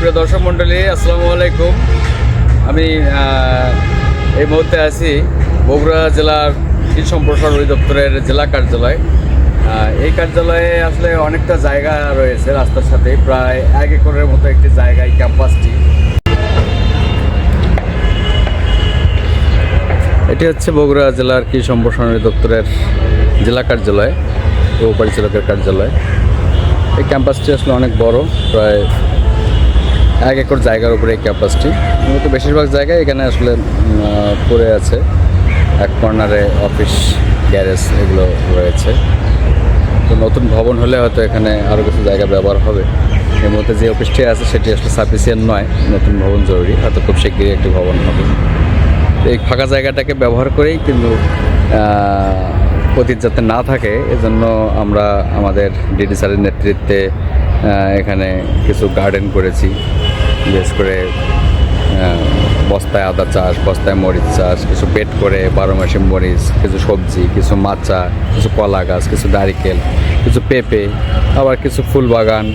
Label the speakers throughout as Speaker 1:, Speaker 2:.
Speaker 1: সুপ্রিয় দর্শক মণ্ডলী, আসসালামু আলাইকুম। আমি এই মুহূর্তে আছি বগুড়া জেলার কৃষি সম্প্রসারণ অধিদপ্তরের জেলা কার্যালয়। এই কার্যালয়ে আসলে অনেকটা জায়গা রয়েছে রাস্তার সাথে, প্রায় এক একরের মতো একটি জায়গায় ক্যাম্পাসটি। এটি হচ্ছে বগুড়া জেলার কৃষি সম্প্রসারণ অধিদপ্তরের জেলা কার্যালয় ও পরিচালকের কার্যালয়। এই ক্যাম্পাসটি আসলে অনেক বড়, প্রায় এক একর জায়গার উপরে এই ক্যাম্পাসটি মূলত বেশিরভাগ জায়গায় এখানে আসলে পড়ে আছে। এক কর্নারে অফিস গ্যারেজ এগুলো রয়েছে। তো নতুন ভবন হলে হয়তো এখানে আরও কিছু জায়গা ব্যবহার হবে। এর মধ্যে যে অফিসটি আছে, সেটি আসলে সাফিসিয়েন্ট নয়। নতুন ভবন জরুরি। হয়তো খুব শীঘ্রই একটি ভবন হবে। এই ফাঁকা জায়গাটাকে ব্যবহার করেই কিন্তু অতীত যাতে না থাকে, এজন্য আমরা আমাদের ডিডি স্যারের নেতৃত্বে এখানে কিছু গার্ডেন করেছি। বিশেষ করে বস্তায় আদা চাষ, বস্তায় মরিচ চাষ, কিছু বেড করে, বারো মাসে মরিচ, কিছু সবজি, কিছু মাচা, কিছু কলা গাছ, কিছু নারিকেল, কিছু পেঁপে, আবার কিছু ফুল বাগান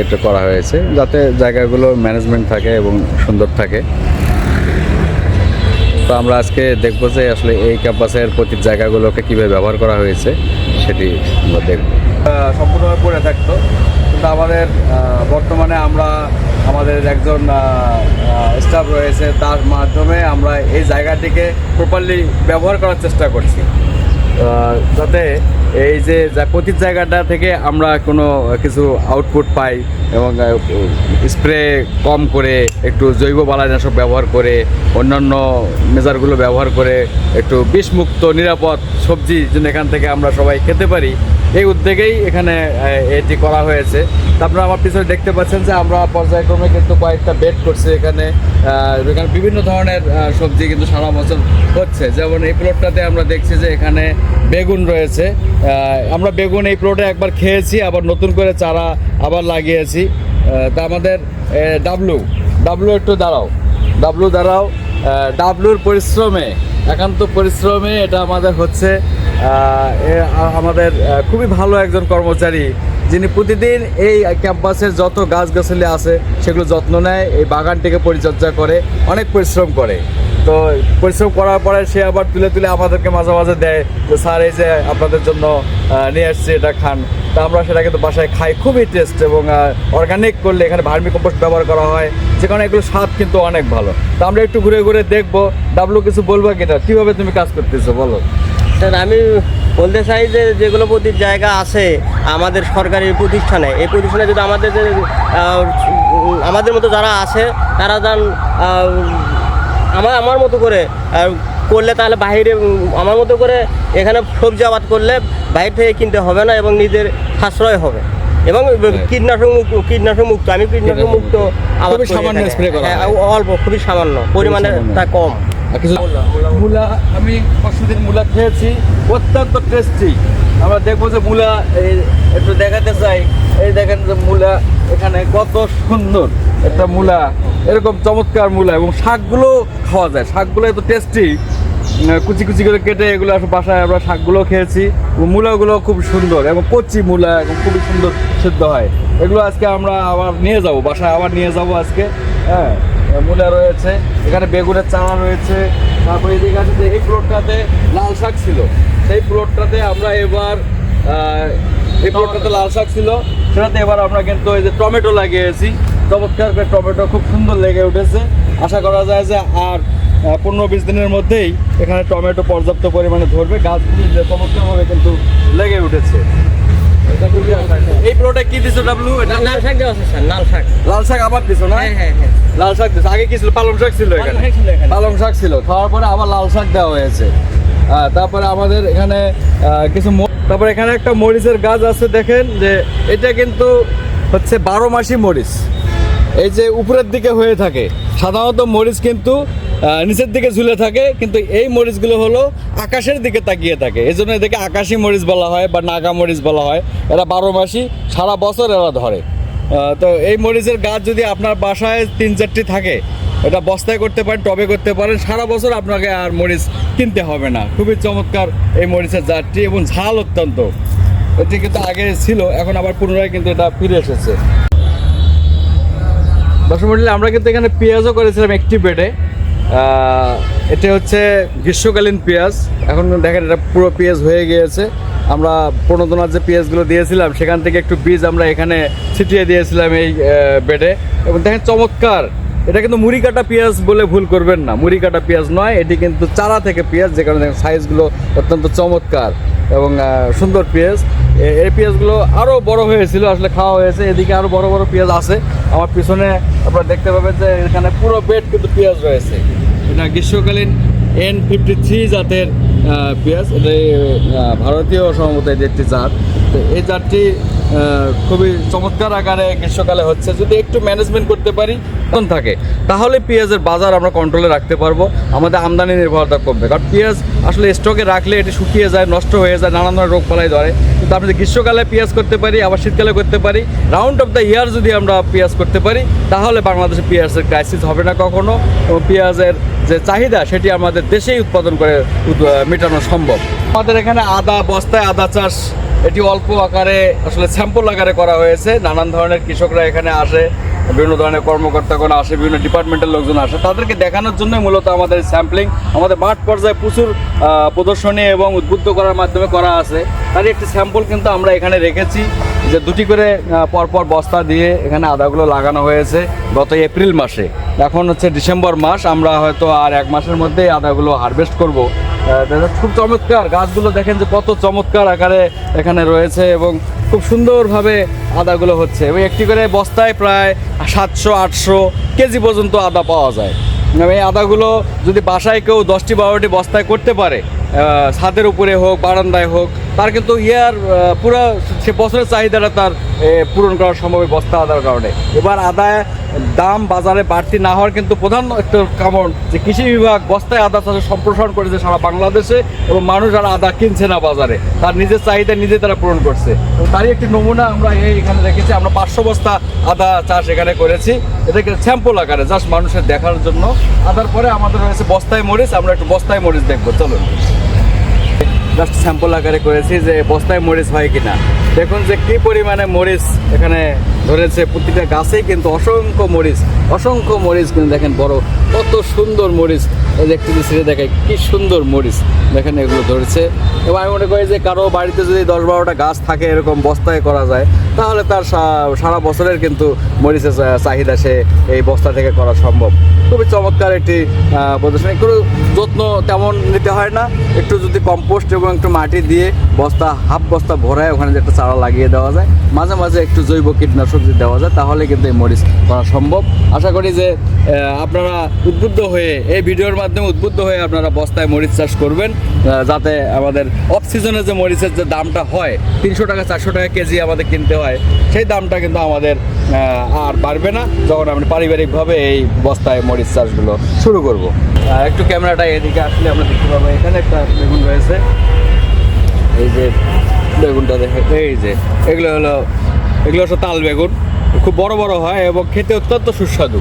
Speaker 1: এটা করা হয়েছে যাতে জায়গাগুলো ম্যানেজমেন্ট থাকে এবং সুন্দর থাকে। তো আমরা আজকে দেখব যে আসলে এই ক্যাম্পাসের প্রতি জায়গাগুলোকে কীভাবে ব্যবহার করা হয়েছে, সেটি আমরা দেখব। সম্পূর্ণভাবে পড়ে থাকতো। কিন্তু আমাদের বর্তমানে আমরা আমাদের একজন স্টাফ রয়েছে, তার মাধ্যমে আমরা এই জায়গাটিকে প্রপারলি ব্যবহার করার চেষ্টা করছি। যাতে এই যে প্রতি জায়গাটা থেকে আমরা কোনো কিছু আউটপুট পাই এবং স্প্রে কম করে, একটু জৈব বালানাশক ব্যবহার করে, অন্যান্য মেজারগুলো ব্যবহার করে, একটু বিষমুক্ত, নিরাপদ সবজি যেন এখান থেকে আমরা সবাই খেতে পারি এই উদ্যোগেই এখানে এটি করা হয়েছে। তা আপনারা আমার পিছনে দেখতে পাচ্ছেন যে আমরা পর্যায়ক্রমে কিন্তু কয়েকটা বেড করছি এখানে। এখানে বিভিন্ন ধরনের সবজি কিন্তু সারা বছর হচ্ছে। যেমন এই প্লটটাতে আমরা দেখছি যে এখানে বেগুন রয়েছে। আমরা বেগুন এই প্লটে একবার খেয়েছি, আবার নতুন করে চারা আবার লাগিয়েছি। তা আমাদের ডাবলু ডাবলু একটু দাঁড়াও। ডাবলু দাঁড়াও। ডাবলুর পরিশ্রমে একান্ত পরিশ্রমে এটা আমাদের হচ্ছে আমাদের খুবই ভালো একজন কর্মচারী, যিনি প্রতিদিন এই ক্যাম্পাসের যত গাছগাছালি আছে, সেগুলো যত্ন নেয়, এই বাগানটিকে পরিচর্যা করে, অনেক পরিশ্রম করে। তো পরিশ্রম করার পরে সে আবার তুলে তুলে আমাদেরকে মাঝে মাঝে দেয় যে, স্যার, এই যে আপনাদের জন্য নিয়ে আসছি এটা খান। তা আমরা সেটা কিন্তু বাসায় খাই। খুবই টেস্ট এবং অর্গানিক করলে এখানে ভার্মি কম্পোস্ট ব্যবহার করা হয়। যে কারণে এগুলো স্বাদ কিন্তু অনেক ভালো। তা আমরা একটু ঘুরে ঘুরে দেখব। ডাবলু কিছু বলব কিনা? কীভাবে তুমি কাজ করতেছো, বলো?
Speaker 2: স্যার, আমি বলতে চাই যে, যেগুলো প্রতি জায়গা আছে আমাদের সরকারি প্রতিষ্ঠানে, এই প্রতিষ্ঠানে যদি আমাদের আমাদের মতো যারা আছে, তারা যান আমার আমার মতো করে করলে তাহলে বাইরে উম, আমার মতো করে এখানে সবজি আবাদ করলে বাইরে থেকে কিনতে হবে না এবং নিজের সাশ্রয় হবে। এবং কীটনাশক মুক্ত কীটনাশক মুক্ত আমি কীটনাশক মুক্ত। আবাদ
Speaker 1: সামান্য
Speaker 2: এখানে।
Speaker 1: করা
Speaker 2: হ্যাঁ, অল্প খুবই সামান্য পরিমাণে তা কম।
Speaker 1: মূলা আমি মূলা খেয়েছি অত্যন্ত টেস্টি আমরা দেখব যে মূলা একটু দেখাতে চাই। এই দেখেন যে মূলা এখানে কত সুন্দর একটা মূলা। এরকম চমৎকার মূলা এবং শাকগুলো খাওয়া যায়। শাকগুলো এত টেস্টি কুচি কুচি করে কেটে এগুলো বাসায় আমরা শাকগুলো খেয়েছি। মূলাগুলো খুব সুন্দর এবং কচি মূলা এবং খুবই সুন্দর সিদ্ধ হয়। এগুলো আজকে আমরা আবার নিয়ে যাব, বাসায় আবার নিয়ে যাব আজকে। হ্যাঁ মূলা রয়েছে। এখানে বেগুনের চারা রয়েছে। তারপরে এদিকে আছে যে এই প্লটটাতে লাল শাক ছিল। সেই প্লটটাতে আমরা এবার এই প্লটটাতে লাল শাক ছিল। সেটাতে এবার আমরা কিন্তু এই যে টমেটো লাগিয়েছি। চমৎকার করে টমেটো খুব সুন্দর লেগে উঠেছে। আশা করা যায় যে আর পনেরো বিশ দিনের মধ্যেই এখানে টমেটো পর্যাপ্ত পরিমাণে ধরবে। গাছগুলি যে চমৎকারভাবে কিন্তু লেগে উঠেছে। এই প্লটে কি দিছো ডাবলু এটা
Speaker 2: লাল শাক দেওয়া আছে স্যার লাল শাক।
Speaker 1: লাল শাক আবার দিছো না?
Speaker 2: হ্যাঁ হ্যাঁ হ্যাঁ।
Speaker 1: লাল শাক দিছো। আগে কি ছিল? পালং শাক ছিল
Speaker 2: পালং
Speaker 1: এখানে?
Speaker 2: শাক ছিল
Speaker 1: পালং শাক ছিল। খাওয়ার পরে আবার লাল শাক দেওয়া হয়েছে। তারপরে আমাদের এখানে কিছু তারপরে এখানে একটা মরিচের গাছ আছে, দেখেন যে এটা কিন্তু হচ্ছে বারো মাসি মরিচ। এই যে উপরের দিকে হয়ে থাকে, সাধারণত মরিচ কিন্তু নিচের দিকে ঝুলে থাকে, কিন্তু এই মরিচগুলো হলো আকাশের দিকে তাকিয়ে থাকে। এই জন্য এদেরকে আকাশি মরিচ বলা হয় বা নাগা মরিচ বলা হয়। এরা বারো মাসি, সারা বছর এরা ধরে। তো এই মরিচের গাছ যদি আপনার বাসায় তিন চারটি থাকে এটা বস্তায় করতে পারেন, টবে করতে পারেন, সারা বছর আপনাকে আর মরিচ কিনতে হবে না। খুবই চমৎকার এই মরিচের জাতটি এবং ঝাল অত্যন্ত। এটি কিন্তু আগে ছিল, এখন আবার পুনরায় কিন্তু এটা ফিরে এসেছে। দর্শক মন্ডলী, আমরা কিন্তু এখানে পেঁয়াজও করেছিলাম একটি বেডে এটা হচ্ছে গ্রীষ্মকালীন পেঁয়াজ। এখন দেখেন এটা পুরো পেঁয়াজ হয়ে গিয়েছে। আমরা প্রণোদনার যে পেঁয়াজগুলো দিয়েছিলাম, সেখান থেকে একটু বীজ আমরা এখানে ছিটিয়ে দিয়েছিলাম এই বেডে এবং দেখেন চমৎকার এটা কিন্তু মুড়ি কাটা পেঁয়াজ বলে ভুল করবেন না। মুড়ি কাটা পেঁয়াজ নয়, এটি কিন্তু চারা থেকে পেঁয়াজ, যে কারণে সাইজগুলো অত্যন্ত চমৎকার এবং সুন্দর পেঁয়াজ। এই পেঁয়াজগুলো আরও বড় হয়েছিল, আসলে খাওয়া হয়েছে। এদিকে আরও বড় বড় পেঁয়াজ আছে। আমার পিছনে আপনারা দেখতে পাবেন যে এখানে পুরো বেড কিন্তু পেঁয়াজ রয়েছে। এটা গ্রীষ্মকালীন এন ফিফটি থ্রি জাতের পেঁয়াজ। এটা ভারতীয় সম্ভবত এটি একটি জাত। তো এই জাতটি খুবই চমৎকার আকারে গ্রীষ্মকালে হচ্ছে। যদি একটু ম্যানেজমেন্ট করতে পারি, তখন থাকে। তাহলে পেঁয়াজের বাজার আমরা কন্ট্রোলে রাখতে পারব। আমাদের আমদানি নির্ভরতা কমবে। কারণ পেঁয়াজ আসলে স্টকে রাখলে এটি শুকিয়ে যায়, নষ্ট হয়ে যায়, নানান ধরনের রোগ পালাই ধরে। কিন্তু আমরা যদি গ্রীষ্মকালে পেঁয়াজ করতে পারি, আবার শীতকালে করতে পারি রাউন্ড অফ দ্য ইয়ার যদি আমরা পেঁয়াজ করতে পারি, তাহলে বাংলাদেশে পেঁয়াজের ক্রাইসিস হবে না কখনো। এবং পেঁয়াজের যে চাহিদা, সেটি আমাদের দেশেই উৎপাদন করে মেটানো সম্ভব। আমাদের এখানে আদা, বস্তায় আদা চাষ এটি অল্প আকারে আসলে স্যাম্পল আকারে করা হয়েছে। নানান ধরনের কৃষকরা এখানে আসে, বিভিন্ন ধরনের কর্মকর্তাগণ আসে, বিভিন্ন ডিপার্টমেন্টের লোকজন আসে। তাদেরকে দেখানোর জন্য মূলত আমাদের স্যাম্পলিং আমাদের মাঠ পর্যায়ে প্রচুর প্রদর্শনী এবং উদ্বুদ্ধ করার মাধ্যমে করা আছে। তারই একটি স্যাম্পল কিন্তু আমরা এখানে রেখেছি যে দুটি করে পরপর বস্তা দিয়ে এখানে আদাগুলো লাগানো হয়েছে গত এপ্রিল মাসে। এখন হচ্ছে ডিসেম্বর মাস, আমরা হয়তো আর এক মাসের মধ্যে আদাগুলো হারভেস্ট করব। খুব চমৎকার, গাছগুলো দেখেন যে কত চমৎকার আকারে এখানে রয়েছে এবং খুব সুন্দরভাবে আদাগুলো হচ্ছে। এবং একটি করে বস্তায় প্রায় সাতশো, আটশো কেজি পর্যন্ত আদা পাওয়া যায়। এবং এই আদাগুলো যদি বাসায় কেউ দশটি, বারোটি বস্তায় করতে পারে ছাদের উপরে হোক, বারান্দায় হোক, তার কিন্তু ইয়ার পুরো সে বছরের চাহিদাটা তার পূরণ করা সম্ভব বস্তা আদার কারণে। এবার আদায় দাম বাজারে বাড়তি না হওয়ার কিন্তু প্রধান একটা কারণ যে কৃষি বিভাগ বস্তায় আদা চাষের সম্প্রসারণ করেছে সারা বাংলাদেশে এবং মানুষ আর আদা কিনছে না বাজারে। তার নিজের চাহিদা নিজে তারা পূরণ করছে। তারই একটি নমুনা আমরা এখানে রেখেছি আমরা পাঁচশো বস্তা আদা চাষ এখানে করেছি। এটাকে স্যাম্পল আকারে, জাস্ট মানুষের দেখার জন্য। আদার পরে আমাদের রয়েছে বস্তায় মরিচ, আমরা একটু বস্তায় মরিচ দেখব, চলুন। জাস্ট স্যাম্পল আকারে করেছি যে বস্তায় মরিচ হয় কিনা। দেখুন যে কি পরিমাণে মরিচ এখানে ধরেছে প্রতিটা গাছেই কিন্তু অসংখ্য মরিচ অসংখ্য মরিচ কিন্তু দেখেন বড়, কত সুন্দর মরিচ। এই যে একটু ছেড়ে দেখায় কি সুন্দর মরিচ দেখেন এগুলো ধরেছে। এবং আমি মনে করি যে কারও বাড়িতে যদি দশ বারোটা গাছ থাকে এরকম বস্তায় করা যায়, তাহলে তার সারা বছরের কিন্তু মরিচের চাহিদা সে এই বস্তা থেকে করা সম্ভব। খুবই চমৎকার একটি প্রদর্শনী। একটু যত্ন তেমন নিতে হয় না, একটু যদি কম্পোস্ট এবং একটু মাটি দিয়ে বস্তা হাফ বস্তা ভরায় ওখানে যে একটা চারা লাগিয়ে দেওয়া যায়, মাঝে মাঝে একটু জৈব কীটনাশক যদি দেওয়া যায়, তাহলে কিন্তু এই মরিচ করা সম্ভব। আশা করি যে আপনারা উদ্বুদ্ধ হয়ে এই ভিডিওর মাধ্যমে উদ্বুদ্ধ হয়ে আপনারা বস্তায় মরিচ চাষ করবেন যাতে আমাদের অফ যে মরিচের যে দামটা হয়, তিনশো টাকা, চারশো টাকা কেজি আমাদের কিনতে হয়, সেই দামটা কিন্তু আমাদের আর বাড়বে না, যখন আমরা পারিবারিকভাবে এই বস্তায় মরিচ চাষগুলো শুরু করব। একটু ক্যামেরাটা এদিকে আসলে আমরা দেখতে পাবো। এখানে একটা বেগুন রয়েছে। এই যে বেগুনটা দেখে এই যে, এগুলো হলো এগুলো হচ্ছে তাল বেগুন। খুব বড় বড় হয় এবং খেতে অত্যন্ত সুস্বাদু।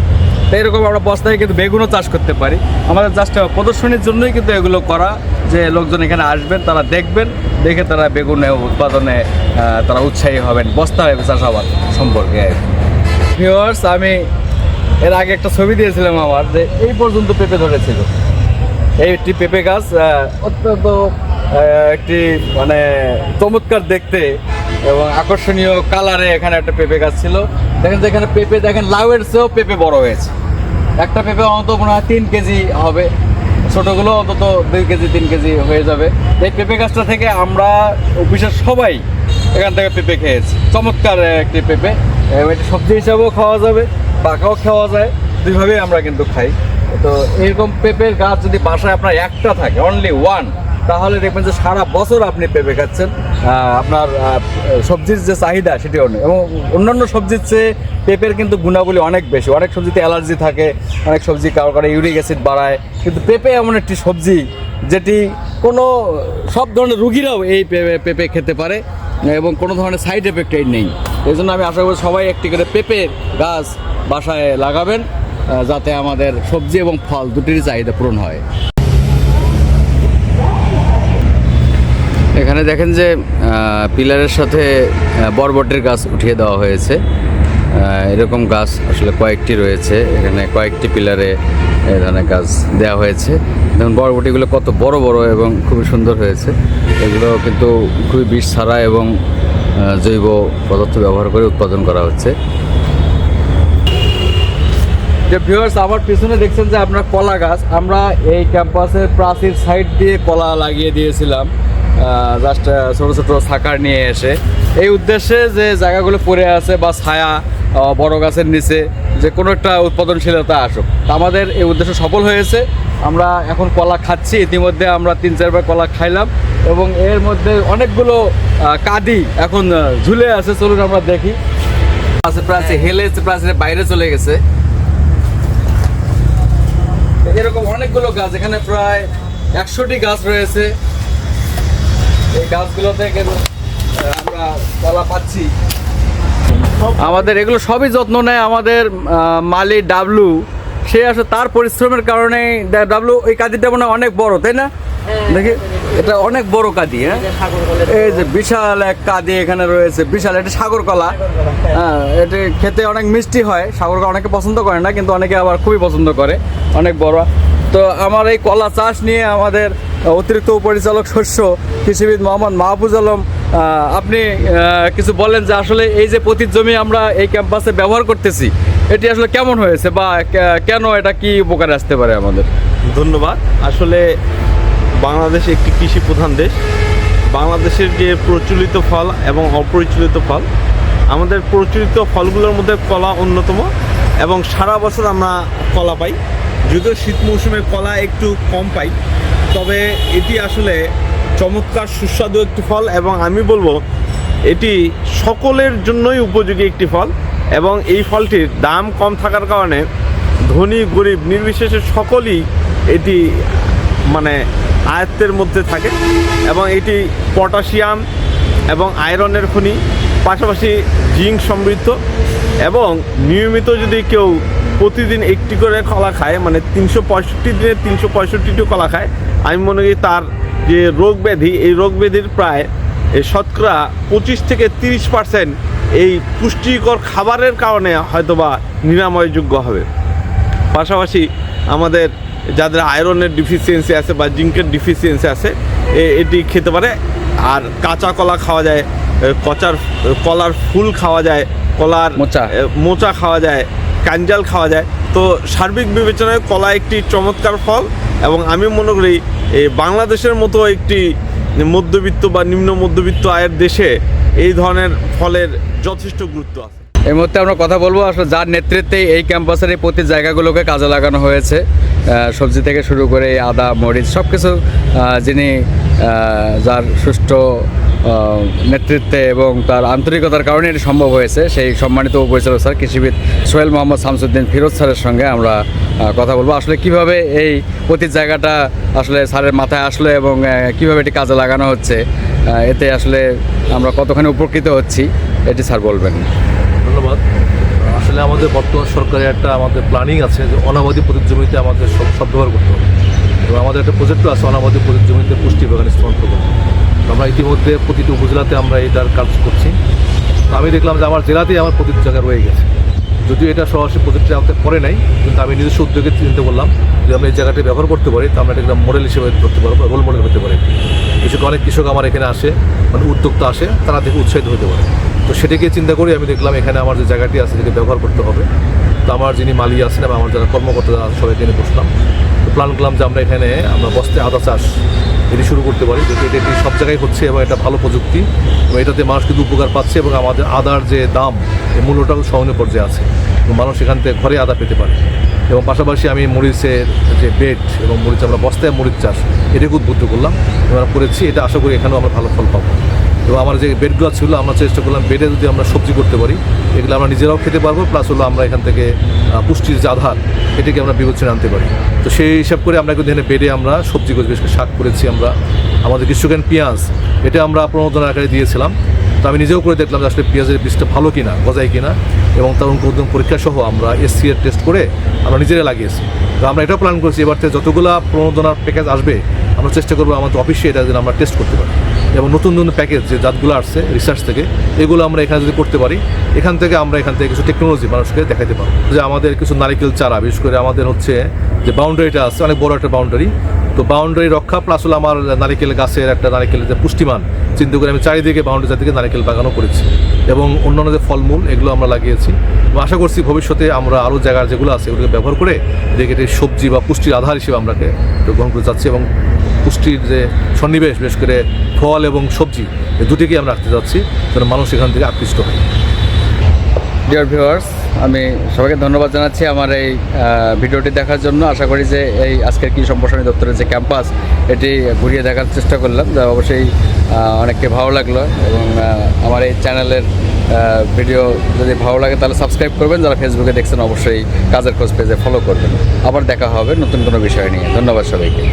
Speaker 1: তাই এরকম আমরা বস্তায় কিন্তু বেগুনও চাষ করতে পারি। আমাদের জাস্ট প্রদর্শনীর জন্যই কিন্তু এগুলো করা। যে লোকজন এখানে আসবেন, তারা দেখবেন, দেখে তারা বেগুনে উৎপাদনে তারা উৎসাহী হবেন। বস্তায় চাষাবাদ সম্পর্কে। আমি এর আগে একটা ছবি দিয়েছিলাম আমার যে এই পর্যন্ত পেঁপে ধরেছিল। এই একটি পেঁপে গাছ অত্যন্ত একটি মানে চমৎকার দেখতে এবং আকর্ষণীয় কালারে এখানে একটা পেঁপে গাছ ছিল। দেখেন যে এখানে পেঁপে, দেখেন লাউয়ের চেয়েও পেঁপে বড় হয়েছে। একটা পেঁপে অন্তত মনে হয় তিন কেজি হবে। ছোটোগুলো অন্তত দুই কেজি, তিন কেজি হয়ে যাবে। এই পেঁপে গাছটা থেকে আমরা অফিসের সবাই এখান থেকে পেঁপে খেয়েছি। চমৎকার একটি পেঁপে। এটি সবজি হিসাবেও খাওয়া যাবে। পাকাও খাওয়া যায়, দুইভাবেই আমরা কিন্তু খাই। তো এরকম পেঁপের গাছ যদি বাসায় আপনার একটা থাকে অনলি ওয়ান তাহলে দেখবেন যে সারা বছর আপনি পেঁপে খাচ্ছেন। আপনার সবজির যে চাহিদা সেটি অন্য এবং অন্যান্য সবজির চেয়ে পেঁপের কিন্তু গুণাবলী অনেক বেশি। অনেক সবজিতে অ্যালার্জি থাকে, অনেক সবজি কারও কারও ইউরিক অ্যাসিড বাড়ায়। কিন্তু পেঁপে এমন একটি সবজি যেটি কোনো, সব ধরনের রুগীরাও এই পেঁপে পেঁপে খেতে পারে এবং কোনো ধরনের সাইড এফেক্ট নেই। এই জন্য আমি আশা করি সবাই একটি করে পেঁপের গাছ বাসায় লাগাবেন যাতে আমাদের সবজি এবং ফল দুটির চাহিদা পূরণ হয়। এখানে দেখেন যে পিলারের সাথে বরবটির গাছ উঠিয়ে দেওয়া হয়েছে। এরকম গাছ আসলে কয়েকটি রয়েছে। এখানে কয়েকটি পিলারে এই ধরনের গাছ দেওয়া হয়েছে। যেমন বরবটিগুলো কত বড় বড় এবং খুবই সুন্দর হয়েছে। এগুলো কিন্তু খুবই বিষ ছাড়া এবং জৈব পদার্থ ব্যবহার করে উৎপাদন করা হচ্ছে। যে ভিউয়ার্স আমার পিছনে দেখছেন যে আপনার কলা গাছ। আমরা এই ক্যাম্পাসের প্রাচীর সাইড দিয়ে কলা লাগিয়ে দিয়েছিলাম জাস্ট ছোটো ছোটো সাকার নিয়ে এসে। এই উদ্দেশ্যে যে জায়গাগুলো পড়ে আছে বা ছায়া বড় গাছের নিচে, যে কোনো একটা উৎপাদনশীলতা আসুক। আমাদের এই উদ্দেশ্য সফল হয়েছে। আমরা এখন কলা খাচ্ছি। ইতিমধ্যে আমরা তিন চারবার কলা খাইলাম এবং এর মধ্যে অনেকগুলো কাদি এখন ঝুলে আছে। চলুন আমরা দেখি। প্রাচীর, হেলে প্রাচীরের বাইরে চলে গেছে। এরকম অনেকগুলো গাছ, এখানে প্রায় একশোটি গাছ রয়েছে। এই গাছগুলো থেকে আমরা কলা পাচ্ছি। আমাদের এগুলো সবই যত্ন নেয় আমাদের মালি ডাবলু। সে আসলে তার পরিশ্রমের কারণে ডাবলু এই কাদিটা মনে হয় অনেক বড় তাই না? দেখি এটা অনেক বড় কাদি হ্যাঁ? এই যে বিশাল এক কাদি এখানে রয়েছে বিশাল এটা সাগর কলা। হ্যাঁ এটি খেতে অনেক মিষ্টি হয় সাগর কলা অনেকে পছন্দ করে না কিন্তু অনেকে আবার খুবই পছন্দ করে অনেক বড়। তো আমার এই কলা চাষ নিয়ে আমাদের অতিরিক্ত পরিচালক শস্য কৃষিবিদ মোহাম্মদ মাহফুজ আলম আপনি কিছু বলেন যে আসলে এই যে পতির জমি আমরা এই ক্যাম্পাসে ব্যবহার করতেছি, এটি আসলে কেমন হয়েছে বা কেন এটা কি উপকারে আসতে পারে আমাদের?
Speaker 3: ধন্যবাদ। আসলে বাংলাদেশ একটি কৃষি প্রধান দেশ। বাংলাদেশের যে প্রচলিত ফল এবং অপ্রচলিত ফল, আমাদের প্রচলিত ফলগুলোর মধ্যে কলা অন্যতম এবং সারা বছর আমরা কলা পাই। যদিও শীত মৌসুমে কলা একটু কম পাই, তবে এটি আসলে চমৎকার সুস্বাদু একটি ফল এবং আমি বলব এটি সকলের জন্যই উপযোগী একটি ফল এবং এই ফলটির দাম কম থাকার কারণে ধনী, গরিব, নির্বিশেষে সকলেই এটি মানে আয়ত্তের মধ্যে থাকে এবং এটি পটাশিয়াম এবং আয়রনের খনি, পাশাপাশি জিঙ্ক সমৃদ্ধ এবং নিয়মিত যদি কেউ প্রতিদিন একটি করে কলা খায় মানে তিনশো পঁয়ষট্টি দিনে তিনশো পঁয়ষট্টিটি কলা খায়। আমি মনে করি তার যে রোগ ব্যাধি এই রোগ ব্যাধির প্রায় এই শতকরা পঁচিশ থেকে তিরিশ পার্সেন্ট এই পুষ্টিকর খাবারের কারণে হয়তোবা নিরাময়যোগ্য হবে। পাশাপাশি আমাদের যাদের আয়রনের ডিফিসিয়েন্সি আছে বা জিঙ্কের ডিফিসিয়েন্সি আছে এ- এটি খেতে পারে। আর কাঁচা কলা খাওয়া যায় কচার কলার ফুল খাওয়া যায় কলার
Speaker 1: মোচা।
Speaker 3: মোচা খাওয়া যায় কাঞ্জাল খাওয়া যায়। তো সার্বিক বিবেচনায় কলা একটি চমৎকার ফল এবং আমি মনে করি এই বাংলাদেশের মতো একটি মধ্যবিত্ত বা নিম্ন মধ্যবিত্ত আয়ের দেশে এই ধরনের ফলের যথেষ্ট গুরুত্ব আছে।
Speaker 1: এই মুহূর্তে আমরা কথা বলব আসলে যার নেতৃত্বে এই ক্যাম্পাসের এই প্রতি জায়গাগুলোকে কাজে লাগানো হয়েছে। সবজি থেকে শুরু করে আদা, মরিচ সব কিছু যিনি যার সুষ্ঠু নেতৃত্বে এবং তার আন্তরিকতার কারণে এটি সম্ভব হয়েছে। সেই সম্মানিত উপপরিচালক স্যার, কৃষিবিদ সোহেল মোহাম্মদ শামসুদ্দিন ফিরোজ স্যারের সঙ্গে আমরা কথা বলব। আসলে কীভাবে এই প্রতি জায়গাটা আসলে স্যারের মাথায় আসলো এবং কীভাবে এটি কাজে লাগানো হচ্ছে এতে আসলে আমরা কতখানি উপকৃত হচ্ছি, এটি স্যার বলবেন।
Speaker 4: ধন্যবাদ। আসলে আমাদের বর্তমান সরকারের একটা আমাদের প্ল্যানিং আছে যে অনাবাদী পতির জমিতে আমাদের সব সব ব্যবহার করতে হবে। এবং আমাদের একটা প্রজেক্টও আছে অনাবাদী পতির জমিতে পুষ্টি বাগান স্থাপন করব আমরা ইতিমধ্যে প্রতিটি উপজেলাতে আমরা এটার কাজ করছি। আমি দেখলাম যে আমার জেলাতেই আমার প্রতিটি জায়গা রয়ে গেছে। যদিও এটা সরাসরি প্রজেক্টে আমাদের করে নাই, কিন্তু আমি নিজস্ব উদ্যোগে চিন্তা করলাম যে আমরা এই জায়গাটি ব্যবহার করতে পারি, তো আমরা এটা একটা মডেল হিসেবে ধরতে পারব রোল মডেল হতে পারে। কৃষক অনেক কৃষক আমার এখানে আসে মানে উদ্যোক্তা আসে, তারা দেখে উৎসাহিত হতে পারে। তো সেটাকে চিন্তা করে আমি দেখলাম এখানে আমার যে জায়গাটি আছে সেটা ব্যবহার করতে হবে। তো আমার যিনি মালি আছেন এবং আমার যারা কর্মকর্তা আছে সবাইকে বসলাম। তো প্ল্যান করলাম যে আমরা এখানে আমরা বস্তে আদা চাষ এটি শুরু করতে পারি, যেহেতু এটা এটি সব জায়গায় হচ্ছে এবং এটা ভালো প্রযুক্তি এবং এটাতে মানুষ কিন্তু উপকার পাচ্ছে এবং আমাদের আদার যে দাম এই মূল্যটাও সহনীয় পর্যায়ে আছে এবং মানুষ এখান থেকে ঘরে আদা পেতে পারে। এবং পাশাপাশি আমি মরিচের যে বেড এবং মরিচ, আমরা বস্তায় মরিচ চাষ, এটাকে উদ্বুদ্ধ করলাম। আমরা করেছি, এটা আশা করি এখানেও আমরা ভালো ফল পাবো। এবং আমার যে বেডগুলো ছিল, আমরা চেষ্টা করলাম বেডে যদি আমরা সবজি করতে পারি, এগুলো আমরা নিজেরাও খেতে পারব প্লাস হলো আমরা এখান থেকে পুষ্টির যে আধার, এটাকে আমরা বিবেচনা আনতে পারি। তো সেই হিসাব করে আমরা কিন্তু এখানে বেডে আমরা সবজি করেছি বেশ শাক করেছি আমরা। আমাদের গ্রীষ্মকালীন পেঁয়াজ, এটা আমরা প্রণোদনা আকারে দিয়েছিলাম। তো আমি নিজেও করে দেখলাম যে আসলে পেঁয়াজের বীজটা ভালো কিনা, গজায় কিনা, এবং তার উদ্যম পরীক্ষা সহ আমরা এসসি এর টেস্ট করে আমরা নিজেরা লাগিয়েছি। তো আমরা এটাও প্ল্যান করেছি, এবার থেকে যতগুলা প্রণোদনার প্যাকেজ আসবে, আমরা চেষ্টা করব আমাদের অফিসে এটা যেন আমরা টেস্ট করতে পারি। এবং নতুন নতুন প্যাকেজ যে জাতগুলো আসছে রিসার্চ থেকে, এগুলো আমরা এখানে যদি করতে পারি, এখান থেকে আমরা এখান থেকে কিছু টেকনোলজি মানুষকে দেখাতে পারব। যে আমাদের কিছু নারিকেল চারা, বিশেষ করে আমাদের হচ্ছে যে বাউন্ডারিটা আছে, অনেক বড় একটা বাউন্ডারি তো বাউন্ডারি রক্ষা প্লাস হলো আমার নারিকেল গাছের একটা নারিকেলের যে পুষ্টিমান, চিন্তা করে আমি চারিদিকে বাউন্ডারি চারদিকে নারিকেল বাগানও করেছি। এবং অন্যান্য যে ফলমূল, এগুলো আমরা লাগিয়েছি। আশা করছি ভবিষ্যতে আমরা আরও জায়গার যেগুলো আছে, এগুলোকে ব্যবহার করে দেখে সবজি বা পুষ্টির আধার হিসেবে আমরাকে গ্রহণ করে যাচ্ছি এবং পুষ্টির যে সন্নিবেশ, বিশেষ করে ফল এবং সবজি, এই দুটিকেই আমরা রাখতে যাচ্ছি, যেন মানুষ এখান থেকে আকৃষ্ট হয়।
Speaker 1: ডিয়ার ভিউয়ার্স আমি সবাইকে ধন্যবাদ জানাচ্ছি আমার এই ভিডিওটি দেখার জন্য। আশা করি যে এই আজকের কৃষি সম্প্রসারণ দপ্তরের যে ক্যাম্পাস, এটি ঘুরিয়ে দেখার চেষ্টা করলাম। যা অবশ্যই অনেককে ভালো লাগল এবং আমার এই চ্যানেলের ভিডিও যদি ভালো লাগে তাহলে সাবস্ক্রাইব করবেন। যারা ফেসবুকে দেখছেন, অবশ্যই কাজের খোঁজ পেজে ফলো করবেন। আবার দেখা হবে নতুন কোনো বিষয় নিয়ে। ধন্যবাদ সবাইকে।